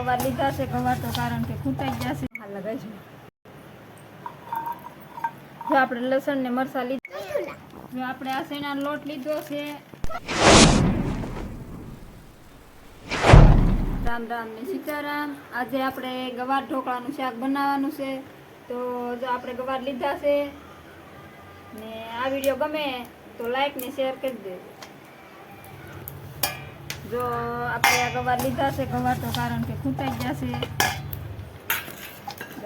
ગવાર લીધા છે ગવાર તો કારણ કે ખૂટાઈ ગયા છે. હાલ લગાવીશું જો આપણે લસણ ને મરસા લીધા. જો આપણે આ સેના લોટ લીધો છે. રામ રામ ને સીતારામ. આજે આપણે ગવાર ઢોકળાનું શાક બનાવવાનું છે. તો જો આપણે ગવાર લીધા છે ને આ વીડિયો ગમે તો લાઈક ને શેર કરી દેજો. જો આપણે આ ગવાર લીધા છે ગવાર તો કારણ કે ખૂટાઈ ગયા છે.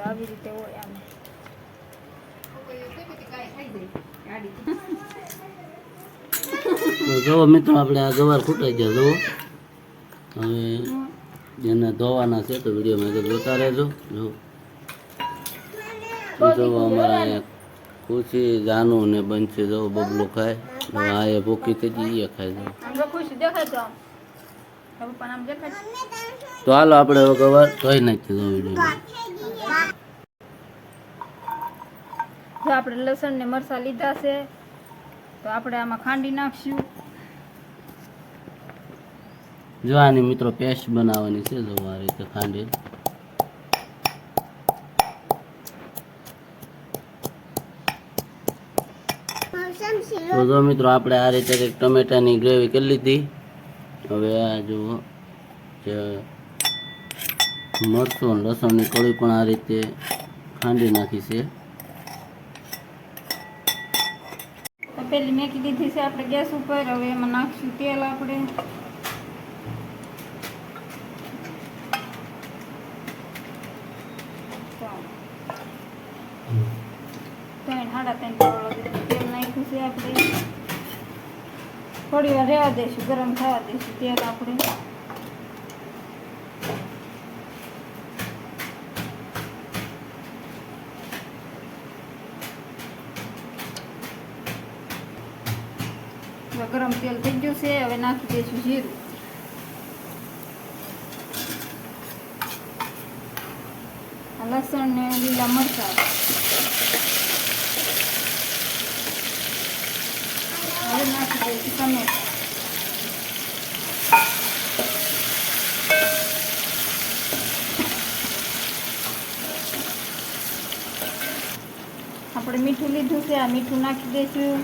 આવી રીતે હોય આમ. તો જુઓ મિત્રો આપણે આ ગવાર ખૂટાઈ ગયા જુઓ. હવે એને ધોવાના છે તો વિડીયોમાં આગળ જોતા રહેજો જો તો જુઓ અમારા અહીંયા ખુશી જાનું ને બનશે જો બબલો ખાય. હા આ એ ભૂખી થઈ ગઈ એ ખાય જો આમ દેખાય તો આમ હવે પણ આમ દેખાય તો હાલો આપણે હવે કવર ધોઈ નાખી દો વીડિયો જો આપણે લસણ ને મરસા લીધા છે તો આપણે આમાં ખાંડી નાખશું. જો આની મિત્રો પેસ્ટ બનાવવાની છે જો આ રીતે ખાંડી તો જો મિત્રો આપણે આ રીતે કંઈક ટમેટાની ગ્રેવી કરી લીધી. હવે આ જુઓ જે મરચું લસણની કળી પણ આ રીતે ખાંડી નાખી છે. તો પેલી મેકી દીધી છે, આપણે ગેસ ઉપર, હવે એમાં નાખશું તેલ આપણે ત્રણ સાડા ત્રણ કરોડ જેટલું તેલ નાખ્યું છે આપણે થોડી વાર રહેવા દઈશું ગરમ થવા દઈશું તેલ આપણે. ગરમ તેલ થઈ ગયું છે, હવે નાખી દઈશું જીરું. લસણ ને લીલા મરચાં. હવે નાખી દઈશું ટમેટા આપણે મીઠું લીધું છે, આ મીઠું નાખી દઈશું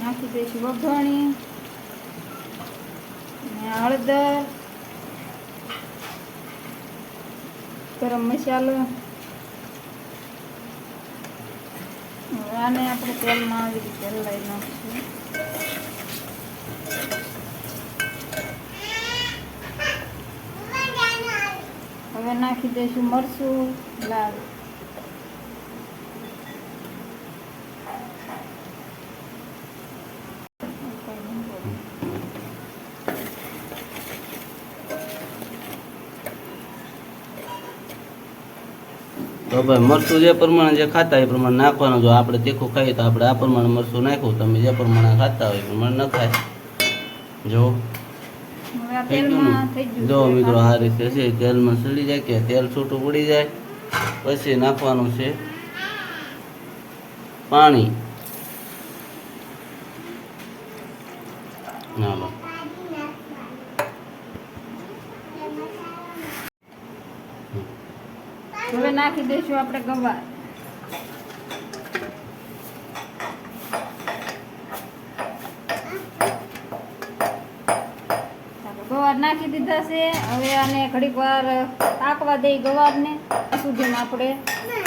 નાખી દઈશું વઘાણી. હળદર. ગરમ મસાલો હવે આને આપણે તેલમાં આવી રીતે હલાવી નાખીશું. હવે નાખી દઈશું મરચું લાલ. તો ભાઈ મરચું જે પ્રમાણે જે ખાતા એ પ્રમાણે નાખવાનું. જો આપણે તીખું ખાઈએ તો આપણે આ પ્રમાણે મરચું નાખ્યું. તમે જે પ્રમાણે ખાતા હોય એ પ્રમાણે ન ખાય. જો. જો મિત્રો આ રીતે છે. તેલમાં સડી જાય કે તેલ છૂટું પડી જાય પછી નાખવાનું છે પાણી. ના. હવે નાખી દઈશું આપણે ગવાર. ગવાર નાખી દીધા છે. હવે આને ઘડીક વાર પાકવા દઈ ગવારને. સુધીમાં આપણે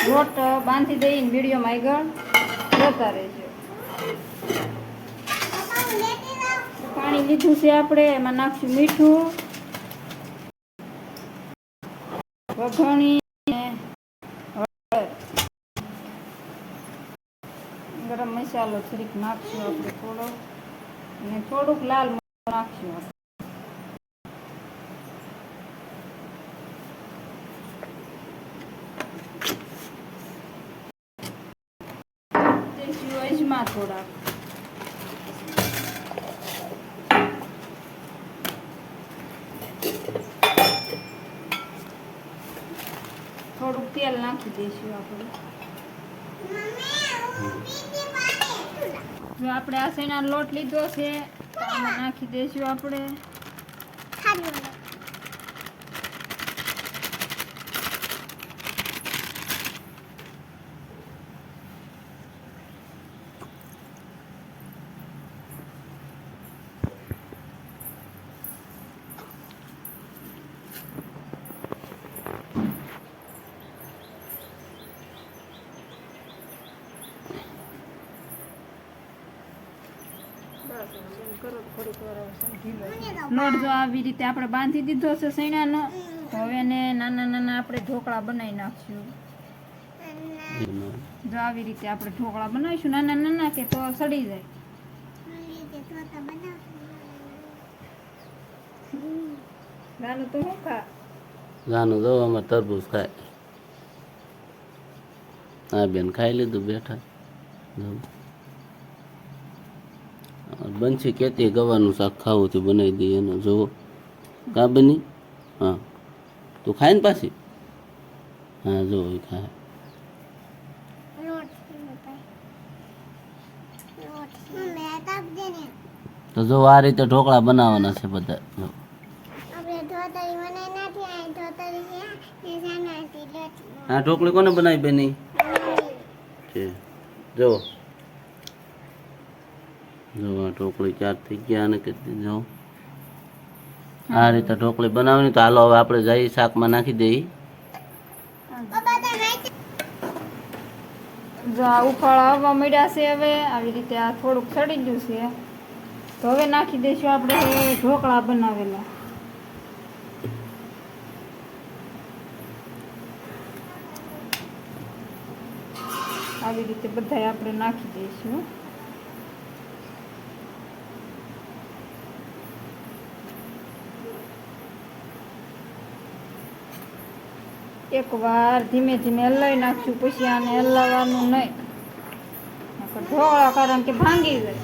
લોટ બાંધી દઈને વિડીયોમાં આગળ જોતા રહેજો પાણી લીધું છે આપણે. એમાં નાખશું મીઠું. વઘાણી. ગરમ મસાલો થોડીક નાખશું આપણે થોડો અને થોડુંક લાલ નાખશું આપણે. અજમા થોડુંક તેલ નાખી દઈશું આપણે. જો આપણે આ સેના લોટ લીધો છે નાખી દઈશું આપણે. લોટ જો આવી રીતે આપણે બાંધી દીધો છે સૈણાનો હવે ને નાના નાના આપણે ઢોકળા બનાવી નાખશું. જો આવી રીતે આપણે ઢોકળા બનાવીશું, નાના નાના કે તો સડી જાય. નાનું તો શું ખાય. બેન ખાઈ લીધું બેઠા. બનશે કેતી ગવાનું શાક ખાવું તે બનાવી દઈએ એનો જોવો કા બની? હા. તું ખાય ને પાછી? હા જુઓ એ ખાય. તો જો આ રીતે ઢોકળા બનાવવાના છે બધા. જો. આ ઢોકળી કોને બનાવી બેની? જો જો આ ઢોકળી ચાર થઈ ગયા અને કેટલી જો. આ રીતે ઢોકળી બનાવવાની, તો હાલો હવે આપણે જઈ શાકમાં નાખી દઈએ. જો આ ઉફાળ આવવા મળ્યા છે હવે, આવી રીતે આ થોડુંક સડી ગયું છે. તો હવે નાખી દઈશું આપણે ઢોકળા બનાવેલા. આવી રીતે બધાય આપણે નાખી દઈશું. એકવાર ધીમે ધીમે હલાવી નાખશું, પછી આને હલાવવાનું નહીં. ઢોળા કારણ કે ભાંગી જાય.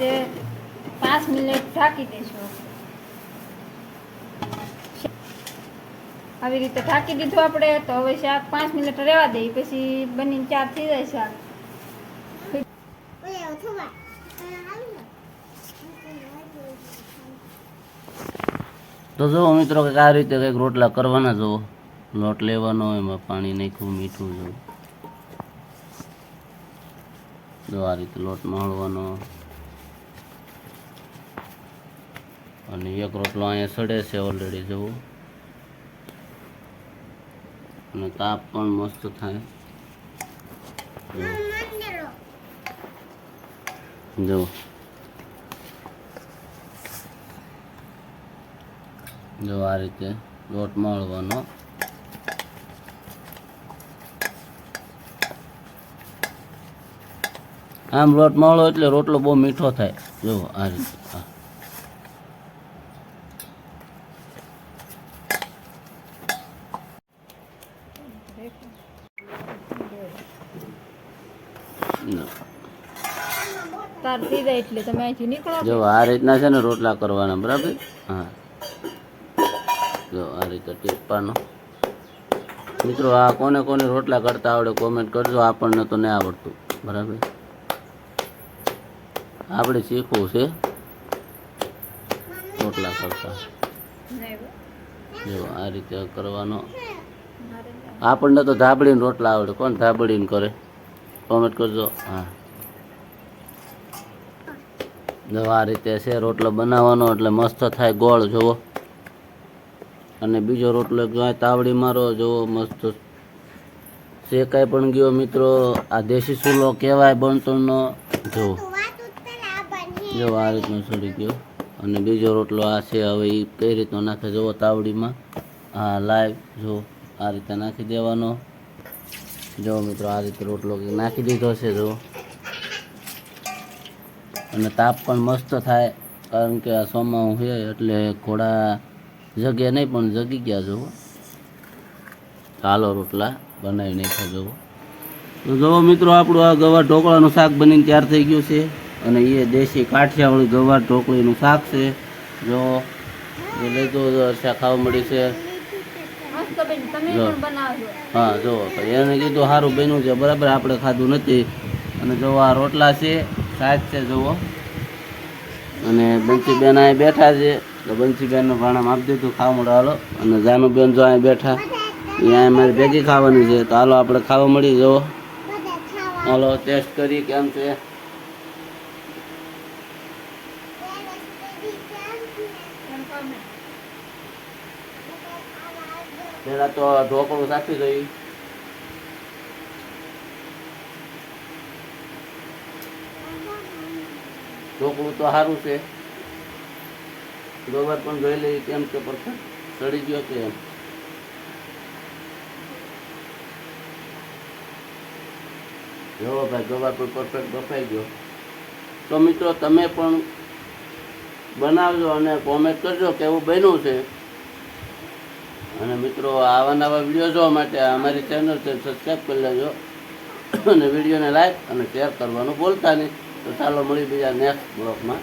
તે પાંચ મિનિટ ઢાંકી દઈશું આવી રીતે ઢાંકી દીધું આપણે, તો હવે શાક પાંચ મિનિટ રહેવા દઈએ પછી બનીને ચાર થઈ જાય શાક. તો જુઓ મિત્રો કે આ રીતે કંઈક રોટલા કરવાના જુઓ. લોટ લેવાનો એમાં પાણી નાખ્યું, મીઠું જુઓ. જો આ રીતે લોટ મળવાનો અને એક રોટલો અહીંયા સડે છે ઓલરેડી જુઓ. અને તાપ પણ મસ્ત થાય. જુઓ. જો આ રીતે લોટ મળવાનો. આમ લોટ મળો એટલે રોટલો બહુ મીઠો થાય. જો આ રીતે જો આ રીતના છે ને રોટલા કરવાના બરાબર? હા. જો આ રીતે ટીપાનો મિત્રો, આ કોને કોને રોટલા કરતા આવડે કોમેન્ટ કરજો. આપણને તો નહીં આવડતું. બરાબર? આપણે શીખવું છે રોટલા કરતા. જો આ રીતે કરવાનો. આપણને તો ધાબળીને રોટલા આવડે. કોણ ધાબળીને કરે? કોમેન્ટ કરજો. હા. જો આ રીતે છે રોટલો બનાવવાનો, એટલે મસ્ત થાય ગોળ, જુઓ. અને બીજો રોટલો જો તાવડી મારો જોવો મસ્ત. શેકાઈ પણ ગયો મિત્રો, આ દેશી ચૂલો કહેવાય બણતણનો જો જો આ રીતનો સડી ગયો. અને બીજો રોટલો આ છે, હવે એ કઈ રીતનો નાખે જોવો તાવડીમાં. હા લાઈવ જો આ રીતે નાખી દેવાનો. જો મિત્રો, આ રીતે રોટલો નાખી દીધો છે જો અને તાપ પણ મસ્ત થાય, કારણ કે આ સોમાં છે એટલે ઘોડા જગ્યા નહીં પણ જગી ગયા જુઓ. કાલો રોટલા બનાવી નાખ્યા જુઓ. તો જુઓ મિત્રો આપણું આ ગવાર ઢોકળાનું શાક બનીને તૈયાર થઈ ગયું છે અને એ દેશી કાઠિયાવાળી ગવાર ઢોકળીનું શાક છે. જો લઈ તો ખાવા મળી છે. બેન. હા જો એને કીધું સારું બન્યું છે બરાબર આપણે ખાધું નથી. અને જો આ રોટલા છે સાજ છે જુઓ. અને બંસીબેન અહીંયા બેઠા છે. તો બંસીબેનનું ભાણામ આપી દીધું ખાવા હાલો. અને જાનુબેન જો અહીં બેઠા અહીંયા મારે ભેગી ખાવાની છે. તો હાલો, આપણે ખાવા મળી જવો હાલો ટેસ્ટ કરી કેમ છે. પેલા તો ઢોકળું સાચી ગઈ ઢોકળું તો સારું છે. ગોબર પણ જોઈ લઈએ કેમ કે પરફેક્ટ સડી ગયો કે એમ. જોવો ભાઈ ગોબર પણ પરફેક્ટ બફાઈ ગયો. તો મિત્રો, તમે પણ બનાવજો અને કોમેન્ટ કરજો કેવું બન્યું છે. અને મિત્રો, આવા નવા વીડિયો જોવા માટે અમારી ચેનલ છે સબસ્ક્રાઈબ કરી લેજો. અને વિડીયોને લાઈક અને શેર કરવાનું બોલતા નહીં. તો ચાલો મળી બીજા નેક્સ્ટ બ્લોગમાં